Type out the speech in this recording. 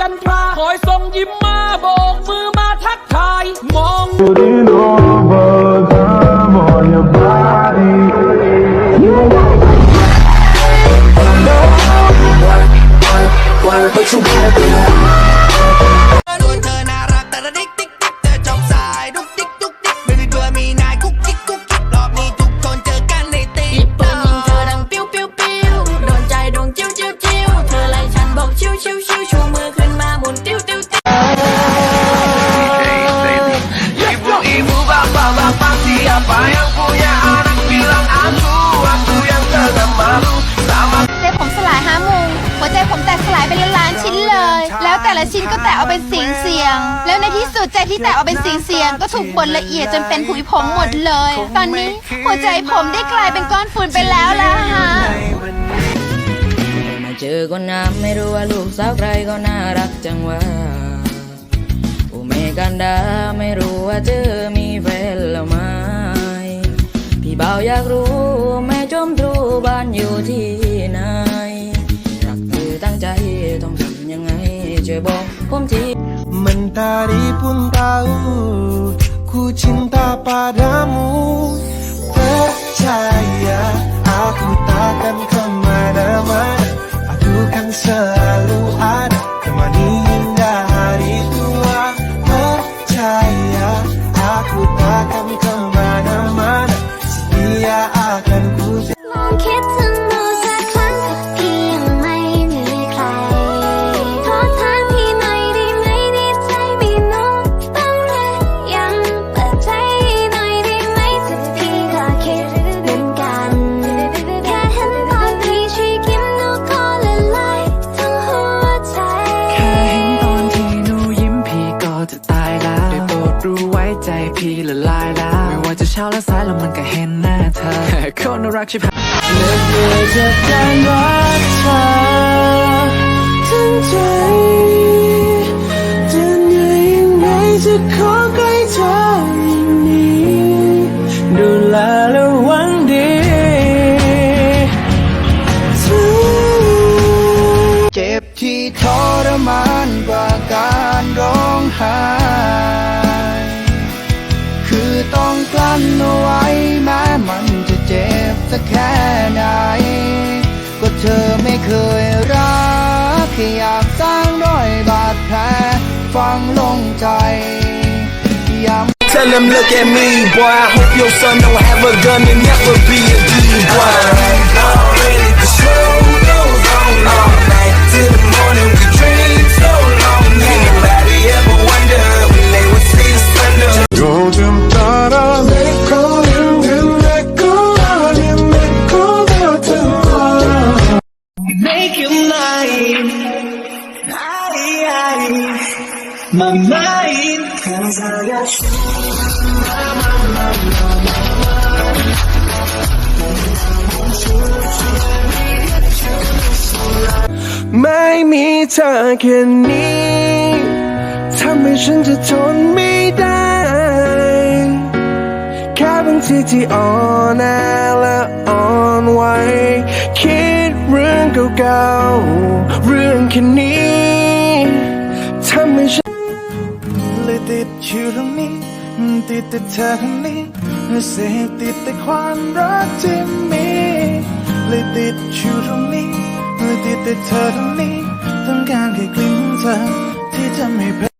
กันทราคอยส่งยิ้มมาโบกมือก siapa yang punya anak bilang aku aku yang tengah malu sama ใจผมสลายห้าโมงหัวใจผมแตกสลายเป็นล้านๆชิ้นเลย แล้วแต่ละชิ้นก็แตกเอาเป็นเสียงเสียงแล้วในที่สุดใจที่แตกเอาเป็นเสียงเสียงก็ถูกบดละเอียดจนเป็นผุยผงหมดเลย ตอนนี้หัวใจผมได้กลายเป็นก้อนฝุ่นไปแล้วล่ะฮะ มาเจอคนงามไม่รู้ว่าลูกสาวใครก็น่ารักจังว่าโอเมกันดาไม่รู้ว่าเธอ ต้องทำยังไงช่วยบอกผมที Mentari pun tahu ku cinta padamu ใจพี่ละลายแล้ว ไม่ว่าจะเช้าและสายแล้วมันก็เห็นหน้าเธอคนรักชิบหายเลือกเบื่อจากการรักเธอทั้งใจจะเหนื่อยยังไงจะขอใกล้เธออย่างนี้ดูแลและหวังดีเจ็บที่ทรมานกว่าการร้องไห้คือ ต้องกลั้นเอาไว้แม้มันจะเจ็บสักแค่ไหน ก็เธอไม่เคยรักแค่อยากสร้างรอยบาดแผลฝังลงใจย้ำ Tell him look at me boy I hope your son don't have a gun and never be a D My mind. Cause I got you. ไม่มีเธอแค่นี้ทำให้ฉันจะทนไม่ได้ แค่บางทีที่อ่อนแอและอ่อนไหวคิดเรื่องเก่าๆเรื่องแค่นี้ อยู่ตรงนี้ติดแต่เธอคนนี้เสพติดแต่ความรักที่มีเลยติดอยู่ตรงนี้เลยติดแต่เธอตรงนี้ต้องการแค่กลิ่นเธอที่จะไม่